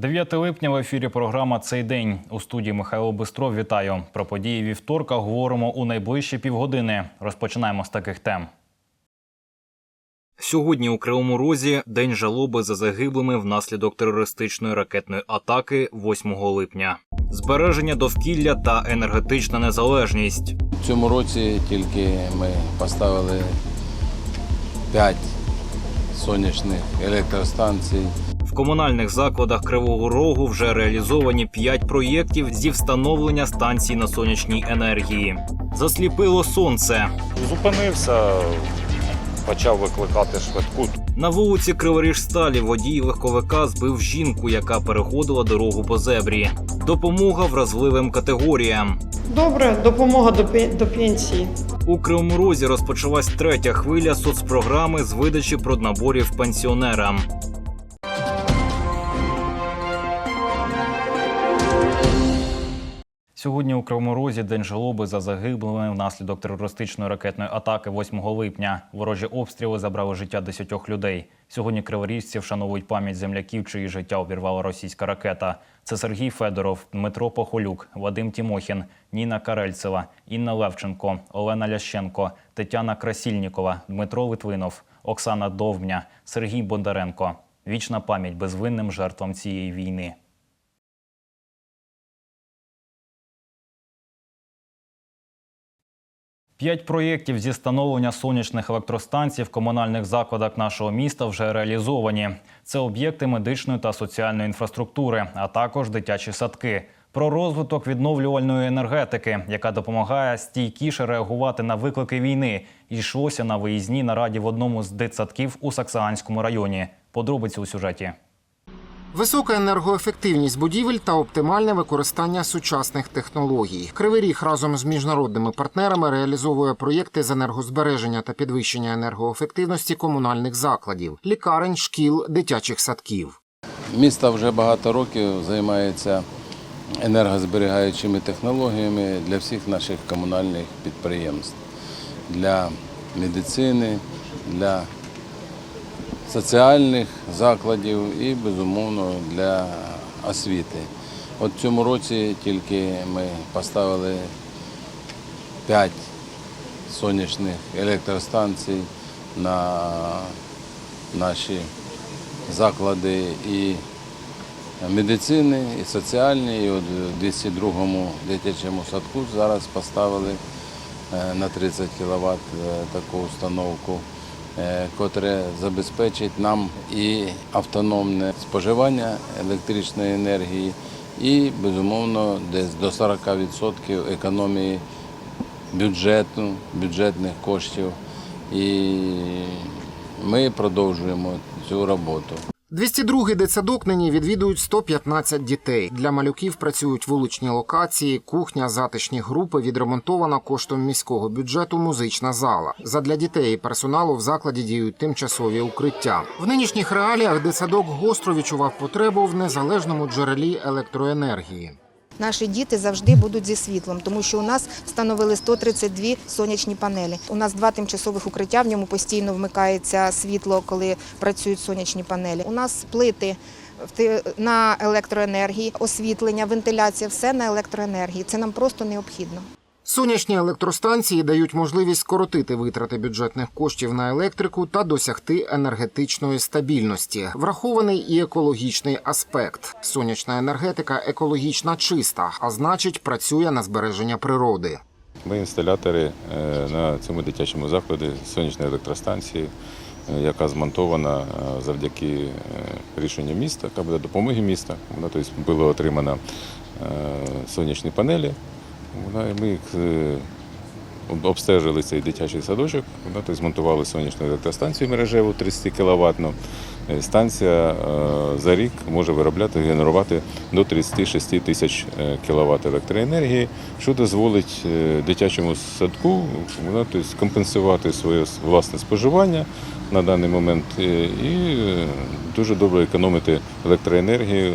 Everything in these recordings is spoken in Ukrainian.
9 липня в ефірі програма Цей день у студії Михайло Бистров. Вітаю про події вівторка. Говоримо у найближчі півгодини. Розпочинаємо з таких тем. Сьогодні у Кривому Розі день жалоби за загиблими внаслідок терористичної ракетної атаки 8 липня. Збереження довкілля та енергетична незалежність. В цьому році тільки ми поставили 5 сонячних електростанцій. В комунальних закладах Кривого Рогу вже реалізовані 5 проєктів зі встановлення станцій на сонячній енергії. Засліпило сонце. Зупинився, почав викликати швидку. На вулиці Криворіжсталі водій легковика збив жінку, яка переходила дорогу по зебрі. Допомога вразливим категоріям. Добре, допомога до, пе- до пенсії. У Кривому Розі розпочалась третя хвиля соцпрограми з видачі проднаборів пенсіонерам. Сьогодні у Кривому Розі день жалоби за загиблими внаслідок терористичної ракетної атаки 8 липня. Ворожі обстріли забрали життя десятьох людей. Сьогодні криворіжці вшановують пам'ять земляків, чиї життя обірвала російська ракета. Це Сергій Федоров, Дмитро Похолюк, Вадим Тімохін, Ніна Карельцева, Інна Левченко, Олена Лященко, Тетяна Красільнікова, Дмитро Литвинов, Оксана Довбня, Сергій Бондаренко. Вічна пам'ять безвинним жертвам цієї війни. П'ять проєктів зі встановлення сонячних електростанцій в комунальних закладах нашого міста вже реалізовані. Це об'єкти медичної та соціальної інфраструктури, а також дитячі садки. Про розвиток відновлювальної енергетики, яка допомагає стійкіше реагувати на виклики війни, йшлося на виїзній нараді в одному з дитсадків у Саксаганському районі. Подробиці у сюжеті. Висока енергоефективність будівель та оптимальне використання сучасних технологій. Кривий Ріг разом з міжнародними партнерами реалізовує проєкти з енергозбереження та підвищення енергоефективності комунальних закладів, лікарень, шкіл, дитячих садків. Місто вже багато років займається енергозберігаючими технологіями для всіх наших комунальних підприємств, для медицини, для соціальних закладів і, безумовно, для освіти. От цьому році тільки ми поставили 5 сонячних електростанцій на наші заклади і медицини, і соціальні. І от в 202-му дитячому садку зараз поставили е, на 30 кВт таку установку, е, котре забезпечить нам і автономне споживання електричної енергії, і, безумовно, десь до 40% економії бюджету, бюджетних коштів. І ми продовжуємо цю роботу. 202-й дитсадок нині відвідують 115 дітей. Для малюків працюють вуличні локації, кухня, затишні групи, відремонтована коштом міського бюджету музична зала. Задля дітей і персоналу в закладі діють тимчасові укриття. В нинішніх реаліях дитсадок гостро відчував потребу в незалежному джерелі електроенергії. Наші діти завжди будуть зі світлом, тому що у нас встановили 132 сонячні панелі. У нас два тимчасових укриття, в ньому постійно вмикається світло, коли працюють сонячні панелі. У нас плити на електроенергії, освітлення, вентиляція все на електроенергії. Це нам просто необхідно. Сонячні електростанції дають можливість скоротити витрати бюджетних коштів на електрику та досягти енергетичної стабільності. Врахований і екологічний аспект. Сонячна енергетика екологічна чиста, а значить, працює на збереження природи. Ми інсталятори е, на цьому дитячому закладі сонячної електростанції, е, яка змонтована е, завдяки рішенню міста, яка буде допомоги міста. Вона тобто, було отримано сонячні панелі. Ми їх е, обстежили цей дитячий садочок, тобто, змонтували сонячну електростанцію мережеву 30 кВт. Станція е, за рік може виробляти, генерувати до 36 тисяч кВт електроенергії, що дозволить е, дитячому садку тобто, компенсувати своє власне споживання на даний момент е, і е, дуже добре економити електроенергію,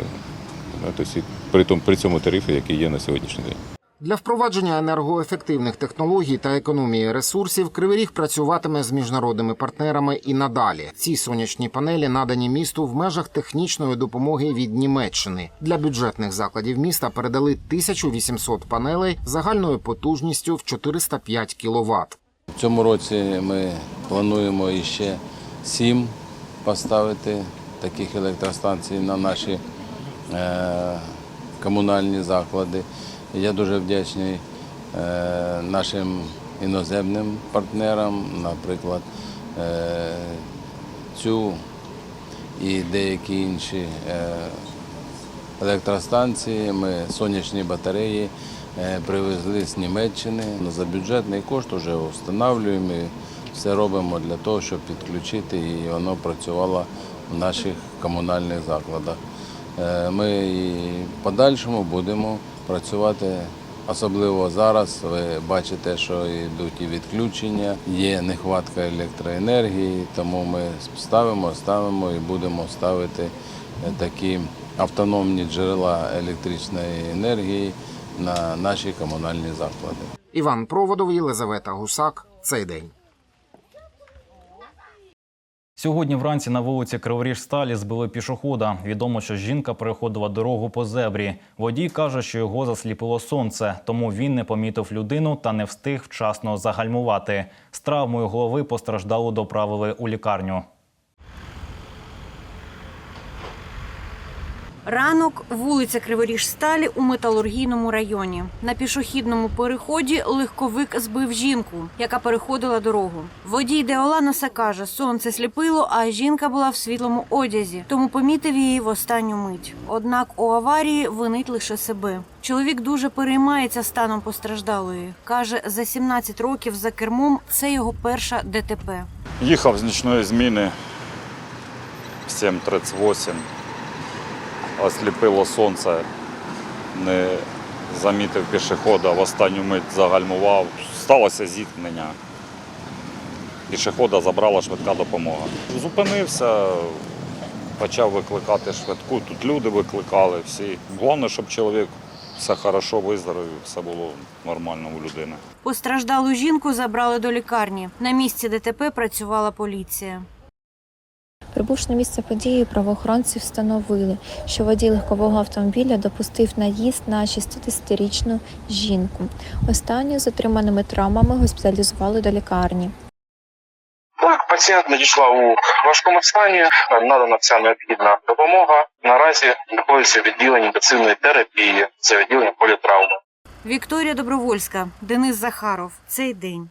е, тобто, при цьому тарифі, який є на сьогоднішній день. Для впровадження енергоефективних технологій та економії ресурсів Кривий Ріг працюватиме з міжнародними партнерами і надалі. Ці сонячні панелі надані місту в межах технічної допомоги від Німеччини. Для бюджетних закладів міста передали 1800 панелей загальною потужністю в 405 кВт. В цьому році ми плануємо іще сім поставити таких електростанцій на наші е, комунальні заклади. Я дуже вдячний е, нашим іноземним партнерам, наприклад, е, цю і деякі інші е, електростанції, ми сонячні батареї привезли з Німеччини. За бюджетний кошт вже встановлюємо і все робимо для того, щоб підключити і воно працювало в наших комунальних закладах. Ми і подальшому будемо працювати. Особливо зараз ви бачите, що йдуть і відключення, є нехватка електроенергії, тому ми ставимо, ставимо і будемо ставити е, такі автономні джерела електричної енергії на наші комунальні заклади. Іван Проводов, Єлизавета Гусак. Цей день. Сьогодні вранці на вулиці Криворіжсталі збили пішохода. Відомо, що жінка переходила дорогу по зебрі. Водій каже, що його засліпило сонце, тому він не помітив людину та не встиг вчасно загальмувати. З травмою голови постраждалу доправили у лікарню. Ранок, вулиця Криворіжсталі у металургійному районі. На пішохідному переході легковик збив жінку, яка переходила дорогу. Водій Деоланоса каже, сонце сліпило, а жінка була в світлому одязі, тому помітив її в останню мить. Однак у аварії винить лише себе. Чоловік дуже переймається станом постраждалої. каже, за 17 років за кермом це його перша ДТП. Їхав з нічної зміни в 7.38. Осліпило сонце, не замітив пішохода, в останню мить загальмував. Сталося зіткнення. Пішохода забрала швидка допомога. Зупинився, почав викликати швидку. Тут люди викликали всі. Головне, щоб чоловік все хорошо виздоровів, все було нормально у людини. Постраждалу жінку забрали до лікарні. На місці ДТП працювала поліція. Прибувши на місце події, правоохоронці встановили, що водій легкового автомобіля допустив наїзд на 60-річну жінку. Останню з отриманими травмами госпіталізували до лікарні. Так, пацієнт надійшла у важкому стані, надана вся необхідна допомога. Наразі знаходиться в відділенні інтенсивної терапії за відділенням політравми. Вікторія Добровольська, Денис Захаров. Цей день.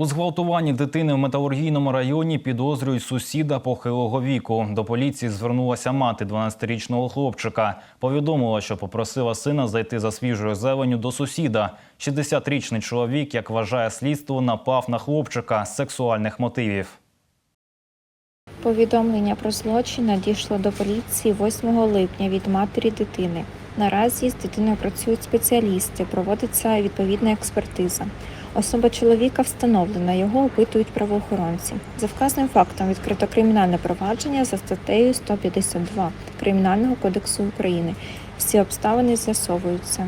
У зґвалтуванні дитини в металургійному районі підозрюють сусіда похилого віку. До поліції звернулася мати 12-річного хлопчика. Повідомила, що попросила сина зайти за свіжою зеленю до сусіда. 60-річний чоловік, як вважає слідство, напав на хлопчика з сексуальних мотивів. Повідомлення про злочин надійшло до поліції 8 липня від матері дитини. Наразі з дитиною працюють спеціалісти, проводиться відповідна експертиза. Особа чоловіка встановлена, його опитують правоохоронці. За вказаним фактом відкрито кримінальне провадження за статтею 152 Кримінального кодексу України. Всі обставини з'ясовуються.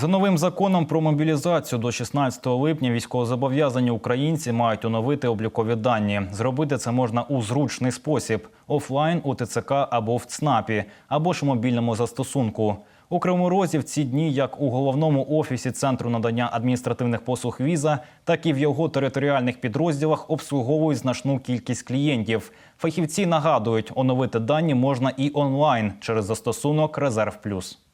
За новим законом про мобілізацію до 16 липня військовозобов'язані українці мають оновити облікові дані. Зробити це можна у зручний спосіб офлайн у ТЦК або в ЦНАПі, або ж у мобільному застосунку. У Кривому Розі в ці дні, як у головному офісі центру надання адміністративних послуг віза, так і в його територіальних підрозділах обслуговують значну кількість клієнтів. Фахівці нагадують, оновити дані можна і онлайн через застосунок Резерв Плюс.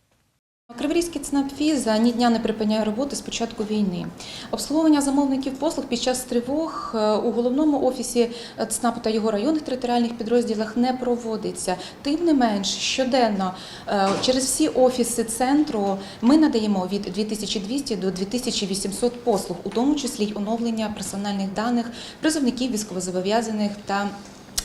Криворізький ЦНАП «Віза» ні дня не припиняє роботи з початку війни. Обслуговування замовників послуг під час тривог е, у головному офісі ЦНАПу та його районних територіальних підрозділах не проводиться. Тим не менш, щоденно е, через всі офіси центру ми надаємо від 2200 до 2800 послуг, у тому числі й оновлення персональних даних призовників військовозобов'язаних та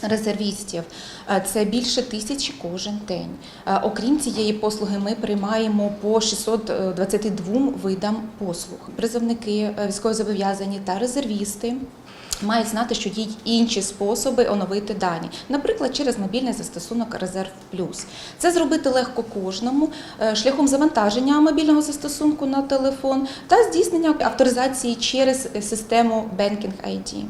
резервістів. Е, Це більше тисячі кожен день. Е, Окрім цієї послуги, ми приймаємо по 622 видам послуг. Призовники, е, військовозобов'язані та резервісти. мають знати, що є інші способи оновити дані, наприклад, через мобільний застосунок Резерв Плюс. Це зробити легко кожному шляхом завантаження мобільного застосунку на телефон та здійснення авторизації через систему Banking ID.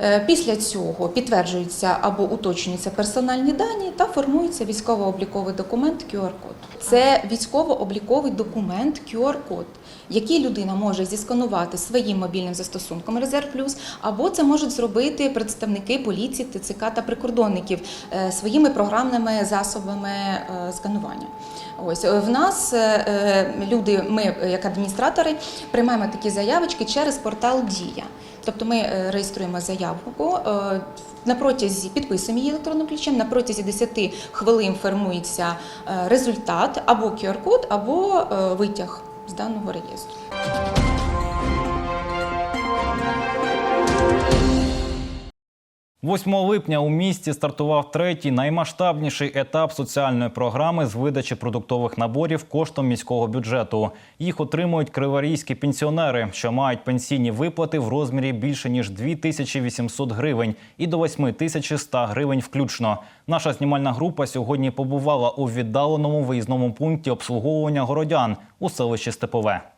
Е, Після цього підтверджуються або уточнюються персональні дані та формується військово-обліковий документ QR-код. Це військово-обліковий документ QR-код, який людина може зісканувати своїм мобільним застосунком Резерв Плюс, або це можуть зробити представники поліції, ТЦК та прикордонників е, своїми програмними засобами е, сканування. Ось в нас люди, ми як адміністратори, приймаємо такі заявочки через портал Дія. Тобто ми е, реєструємо заявку. е, На протязі підписуємо її електронним ключем, на протязі 10 хвилин формується е, результат або QR-код, або витяг з даного реєстру. 8 липня у місті стартував третій наймасштабніший етап соціальної програми з видачі продуктових наборів коштом міського бюджету. Їх отримують криворізькі пенсіонери, що мають пенсійні виплати в розмірі більше ніж 2800 гривень і до 8100 гривень включно. Наша знімальна група сьогодні побувала у віддаленому виїзному пункті обслуговування городян у селищі Степове.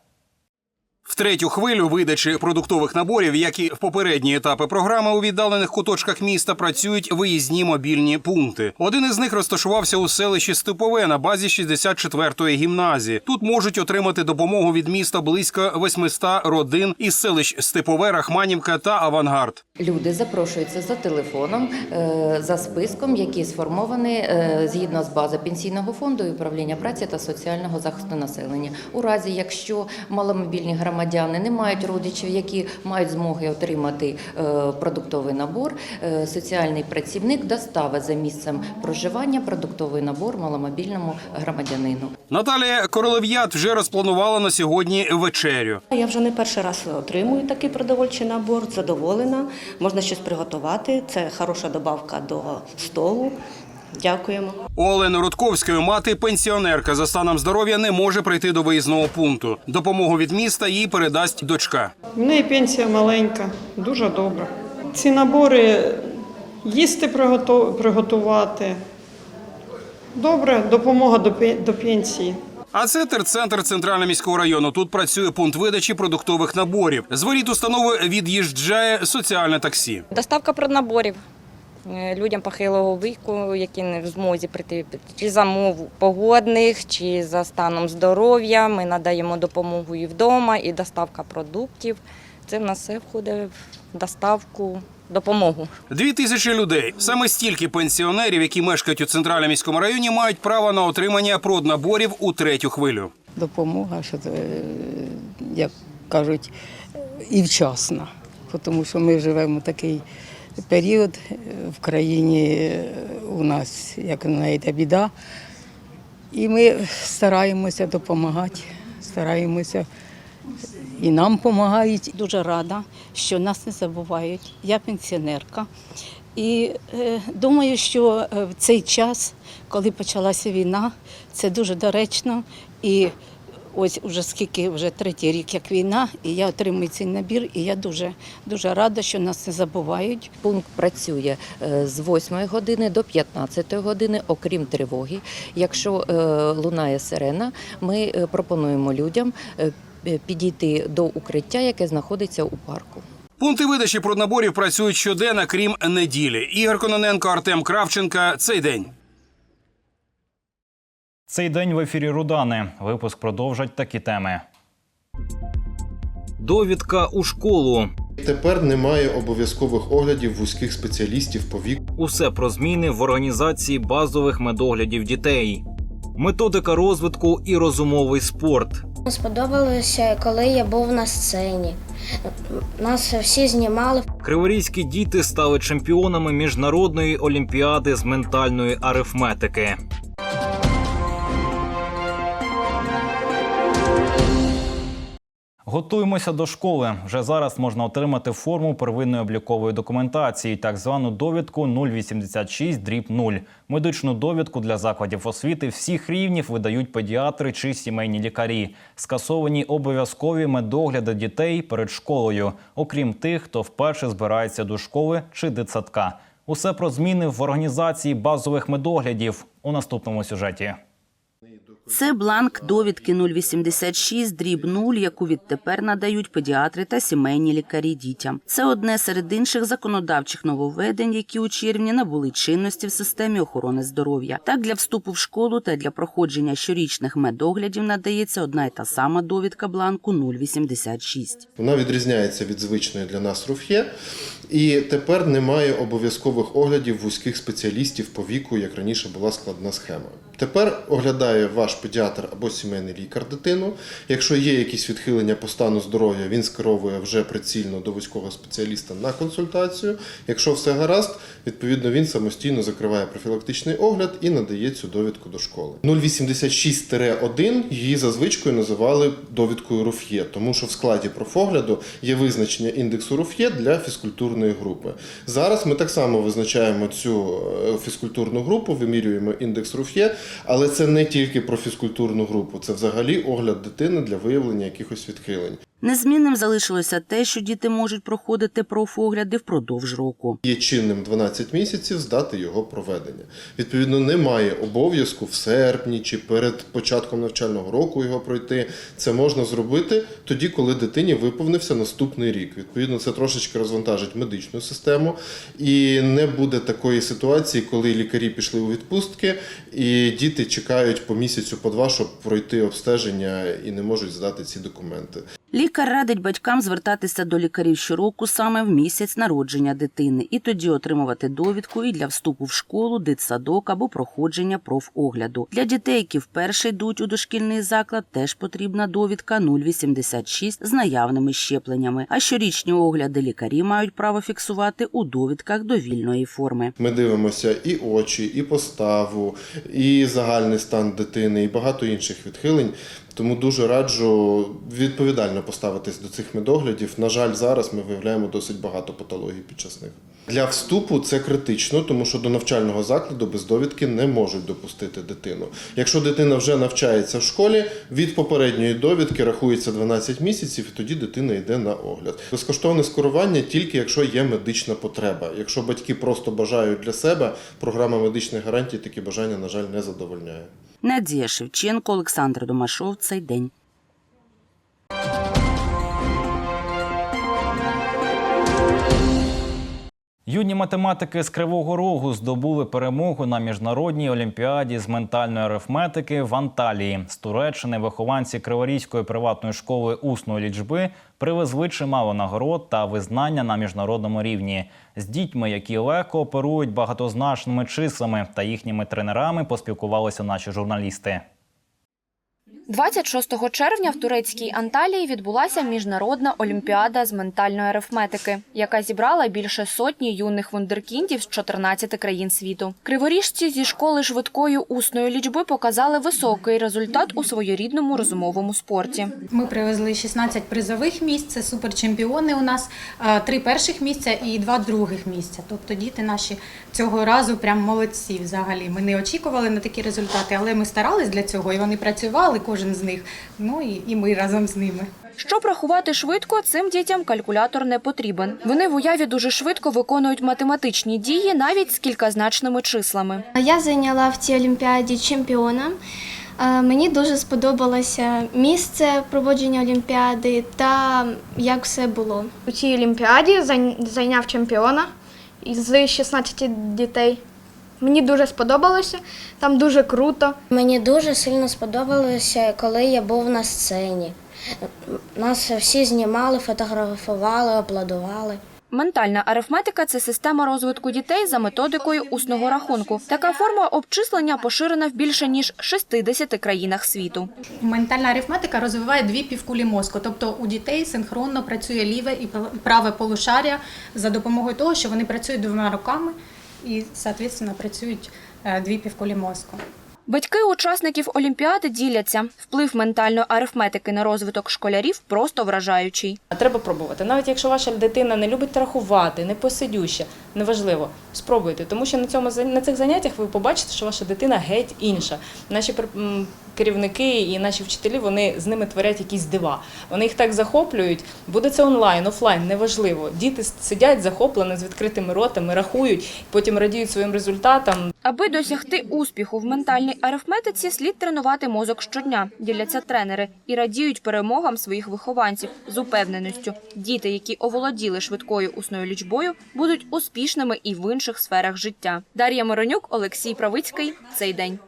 В третю хвилю видачі продуктових наборів, як і в попередні етапи програми, у віддалених куточках міста працюють виїзні мобільні пункти. Один із них розташувався у селищі Степове на базі 64-ї гімназії. Тут можуть отримати допомогу від міста близько 800 родин із селищ Степове, Рахманівка та Авангард. Люди запрошуються за телефоном, е, за списком, який сформований е, згідно з бази пенсійного фонду і управління праці та соціального захисту населення. У разі, якщо маломобільні громадяни не мають родичів, які мають змоги отримати е, продуктовий набор, е, соціальний працівник доставить за місцем проживання продуктовий набор маломобільному громадянину. Наталія Королев'ят вже розпланувала на сьогодні вечерю. Я вже не перший раз отримую такий продовольчий набор, задоволена. Можна щось приготувати. Це хороша добавка до столу. Дякуємо. У Олени Рудковської мати пенсіонерка за станом здоров'я не може прийти до виїзного пункту. Допомогу від міста їй передасть дочка. У неї пенсія маленька, дуже добра. Ці набори їсти приготу- приготувати. Добре, допомога до пе- до пенсії. А це терцентр центрального міського району. Тут працює пункт видачі продуктових наборів. З воріт установи від'їжджає соціальне таксі. Доставка проднаборів е, людям похилого віку, які не в змозі прийти чи за мов погодних, чи за станом здоров'я. Ми надаємо допомогу і вдома, і доставка продуктів. Це в нас все входить в доставку, допомогу. Дві тисячі людей. Саме стільки пенсіонерів, які мешкають у центральному міському районі, мають право на отримання проднаборів у третю хвилю. допомога, що це, е, як кажуть, і вчасна. Тому що ми живемо такий період е, в країні е, у нас, як знаєте, біда. І ми стараємося допомагати, стараємося і нам допомагають. Дуже рада, що нас не забувають. Я пенсіонерка. І е, думаю, що е, в цей час, коли почалася війна, це дуже доречно. І ось уже скільки вже третій рік, як війна, і я отримую цей набір, і я дуже дуже рада, що нас не забувають. Пункт працює е, з 8 години до 15 години, окрім тривоги. Якщо е, лунає сирена, ми е, пропонуємо людям підійти до укриття, яке знаходиться у парку. Пункти видачі проднаборів працюють щоденно, крім неділі. Ігор Кононенко, Артем Кравченка. Цей день. Цей день в ефірі Рудани. Випуск продовжать такі теми. Довідка у школу. Тепер немає обов'язкових оглядів вузьких спеціалістів по віку. Усе про зміни в організації базових медоглядів дітей. Методика розвитку і розумовий спорт. Сподобалося, коли я був на сцені. Нас всі знімали. Криворізькі діти стали чемпіонами міжнародної олімпіади з ментальної арифметики. Готуємося до школи. Вже зараз можна отримати форму первинної облікової документації, так звану довідку 086 дріб 0. Медичну довідку для закладів освіти всіх рівнів видають педіатри чи сімейні лікарі. Скасовані обов'язкові медогляди дітей перед школою, окрім тих, хто вперше збирається до школи чи дитсадка. Усе про зміни в організації базових медоглядів у наступному сюжеті. Це бланк довідки 086 дріб 0, яку відтепер надають педіатри та сімейні лікарі дітям. Це одне серед інших законодавчих нововведень, які у червні набули чинності в системі охорони здоров'я. Так для вступу в школу та для проходження щорічних медоглядів надається одна й та сама довідка бланку 086. Вона відрізняється від звичної для нас руф'є, і тепер немає обов'язкових оглядів вузьких спеціалістів по віку, як раніше була складна схема. Тепер оглядає ваш педіатр або сімейний лікар дитину. Якщо є якісь відхилення по стану здоров'я, він скеровує вже прицільно до вузького спеціаліста на консультацію. Якщо все гаразд, відповідно він самостійно закриває профілактичний огляд і надає цю довідку до школи. 086-1 її за звичкою називали довідкою Руф'є, тому що в складі профогляду є визначення індексу Руф'є для фізкультурної групи. Зараз ми так само визначаємо цю е, фізкультурну групу, вимірюємо індекс Руф'є, але це не тільки про фізкультурну групу, це взагалі огляд дитини для виявлення якихось відхилень. Незмінним залишилося те, що діти можуть проходити профогляди впродовж року. Є чинним 12 місяців здати його проведення. Відповідно, немає обов'язку в серпні чи перед початком навчального року його пройти. Це можна зробити тоді, коли дитині виповнився наступний рік. Відповідно, це трошечки розвантажить медичну систему, і не буде такої ситуації, коли лікарі пішли у відпустки, і діти чекають по місяцю, по два, щоб пройти обстеження і не можуть здати ці документи. Лікар радить батькам звертатися до лікарів щороку саме в місяць народження дитини і тоді отримувати довідку і для вступу в школу, дитсадок або проходження профогляду. Для дітей, які вперше йдуть у дошкільний заклад, теж потрібна довідка 086 з наявними щепленнями. А щорічні огляди лікарі мають право фіксувати у довідках довільної форми. Ми дивимося і очі, і поставу, і загальний стан дитини, і багато інших відхилень. Тому дуже раджу відповідально поставитись до цих медоглядів. На жаль, зараз ми виявляємо досить багато патологій під час них. Для вступу це критично, тому що до навчального закладу без довідки не можуть допустити дитину. Якщо дитина вже навчається в школі, від попередньої довідки рахується 12 місяців, і тоді дитина йде на огляд. Безкоштовне скорування тільки якщо є медична потреба. Якщо батьки просто бажають для себе, програма медичних гарантій такі бажання, на жаль, не задовольняє. Надія Шевченко, Олександр Домашов. Цей день. Юні математики з Кривого Рогу здобули перемогу на міжнародній олімпіаді з ментальної арифметики в Анталії. З Туреччини вихованці Криворізької приватної школи усної лічби привезли чимало нагород та визнання на міжнародному рівні. З дітьми, які легко оперують багатозначними числами та їхніми тренерами, поспілкувалися наші журналісти. 26 червня в турецькій Анталії відбулася міжнародна олімпіада з ментальної арифметики, яка зібрала більше сотні юних вундеркіндів з 14 країн світу. Криворіжці зі школи швидкої усної лічби показали високий результат у своєрідному розумовому спорті. Ми привезли 16 призових місць, це суперчемпіони у нас, е, три перших місця і два других місця. Тобто діти наші цього разу прям молодці взагалі. Ми не очікували на такі результати, але ми старались для цього і вони працювали, кожен з них. Ну і, і ми разом з ними. Щоб рахувати швидко, цим дітям калькулятор не потрібен. Вони в уяві дуже швидко виконують математичні дії навіть з кількозначними числами. Я зайняла в цій олімпіаді чемпіона. Мені дуже сподобалося місце проводження олімпіади та як все було. У цій олімпіаді зайняв чемпіона з 16 дітей. Мені дуже сподобалося, там дуже круто. Мені дуже сильно сподобалося, коли я був на сцені. Нас всі знімали, фотографували, аплодували. Ментальна арифметика це система розвитку дітей за методикою усного рахунку. Така форма обчислення поширена в більше ніж 60 країнах світу. Ментальна арифметика розвиває дві півкулі мозку, тобто у дітей синхронно працює ліве і праве полушарія за допомогою того, що вони працюють двома руками і, соответственно, працюють е, дві півкулі мозку. Батьки учасників Олімпіади діляться. Вплив ментальної арифметики на розвиток школярів просто вражаючий. Треба пробувати. Навіть якщо ваша дитина не любить рахувати, не посидюща, неважливо, спробуйте. Тому що на цьому на цих заняттях ви побачите, що ваша дитина геть інша. Наші керівники і наші вчителі вони з ними творять якісь дива. Вони їх так захоплюють. Буде це онлайн, офлайн, неважливо. Діти сидять захоплені з відкритими ротами, рахують, потім радіють своїм результатам. Аби досягти успіху в ментальній арифметиці, слід тренувати мозок щодня, діляться тренери і радіють перемогам своїх вихованців з упевненістю. Діти, які оволоділи швидкою усною лічбою, будуть успішними і в інших сферах життя. Дар'я Миронюк, Олексій Правицький. Цей день.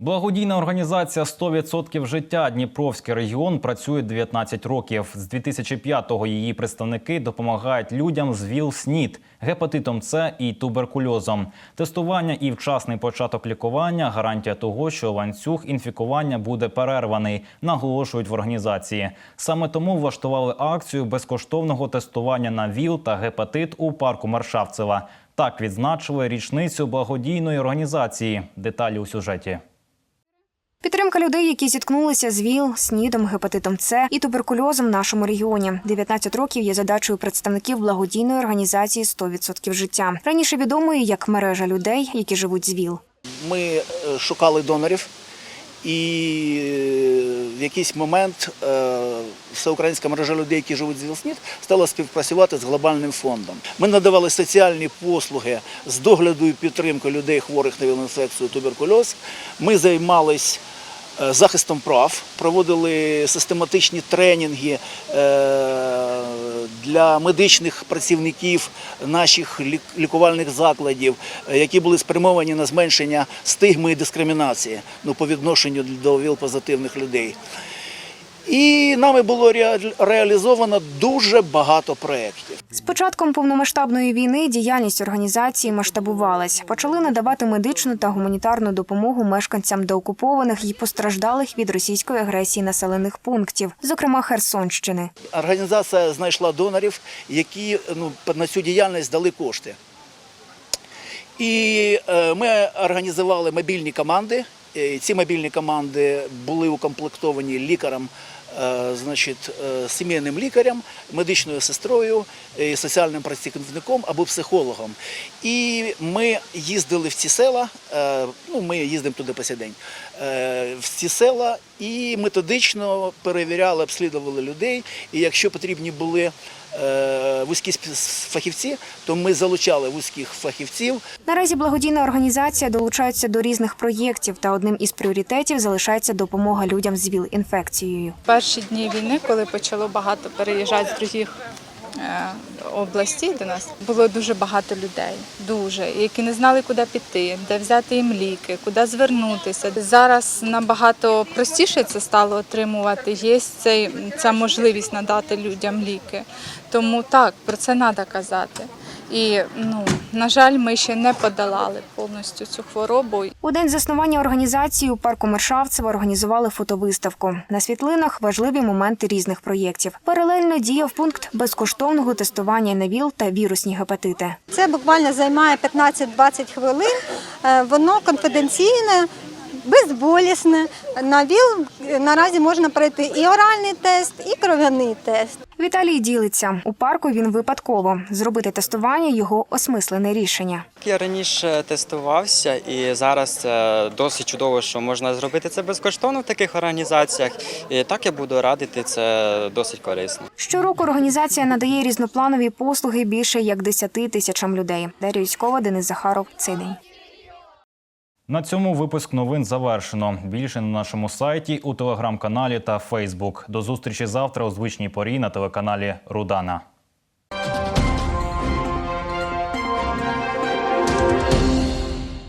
Благодійна організація «100% життя Дніпровський регіон працює 19 років. З 2005-го її представники допомагають людям з ВІЛ-СНІД, гепатитом С і туберкульозом. Тестування і вчасний початок лікування гарантія того, що ланцюг інфікування буде перерваний, наголошують в організації. Саме тому влаштували акцію безкоштовного тестування на ВІЛ та гепатит у парку Маршавцева. Так відзначили річницю благодійної організації. Деталі у сюжеті. Підтримка людей, які зіткнулися з ВІЛ, СНІДом, гепатитом С і туберкульозом в нашому регіоні. 19 років є задачею представників благодійної організації «100% життя. Раніше відомої як мережа людей, які живуть з ВІЛ. Ми е, шукали донорів, і е, в якийсь момент е, всеукраїнська мережа людей, які живуть з ВІЛ-СНІД, стала співпрацювати з глобальним фондом. Ми надавали соціальні послуги з догляду і підтримки людей, хворих на ВІЛ-інфекцію, туберкульоз. Ми займались захистом прав, проводили систематичні тренінги е, для медичних працівників наших лікувальних закладів, е, які були спрямовані на зменшення стигми і дискримінації ну, по відношенню до ВІЛ-позитивних людей. І нами було реалізовано дуже багато проєктів. З початком повномасштабної війни діяльність організації масштабувалась. Почали надавати медичну та гуманітарну допомогу мешканцям деокупованих і постраждалих від російської агресії населених пунктів, зокрема Херсонщини. Організація знайшла донорів, які ну, на цю діяльність дали кошти. І е, ми організували мобільні команди. Е, Ці мобільні команди були укомплектовані лікарем, значить, е, сімейним лікарем, медичною сестрою, е, соціальним працівником або психологом. І ми їздили в ці села, е, ну ми їздимо туди по сей день, е, в ці села і методично перевіряли, обслідували людей. І якщо потрібні були е, вузькі спі- фахівці, то ми залучали вузьких фахівців. Наразі благодійна організація долучається до різних проєктів, та одним із пріоритетів залишається допомога людям з ВІЛ-інфекцією. перші дні війни, коли почало багато переїжджати з других е, областей до нас, було дуже багато людей, дуже, які не знали, куди піти, де взяти їм ліки, куди звернутися. Зараз набагато простіше це стало отримувати. Є цей, ця можливість надати людям ліки. Тому так, про це треба казати. І ну, на жаль, ми ще не подолали повністю цю хворобу. У день заснування організації у парку Мершавцева організували фотовиставку. На світлинах важливі моменти різних проєктів. Паралельно діяв пункт безкоштовного тестування на ВІЛ та вірусні гепатити. Це буквально займає 15-20 хвилин. Е, Воно конфіденційне, безболісне. На ВІЛ наразі можна пройти і оральний тест, і кров'яний тест. Віталій ділиться у парку. Він випадково зробити тестування його осмислене рішення. Я раніше тестувався, і зараз це досить чудово, що можна зробити це безкоштовно в таких організаціях. І так я буду радити це досить корисно. Щороку організація надає різнопланові послуги більше як 10 тисячам людей. Дар'я Юськова, Денис Захаров. Цей день. На цьому випуск новин завершено. Більше на нашому сайті, у телеграм-каналі та Фейсбук. До зустрічі завтра у звичній порі на телеканалі Рудана.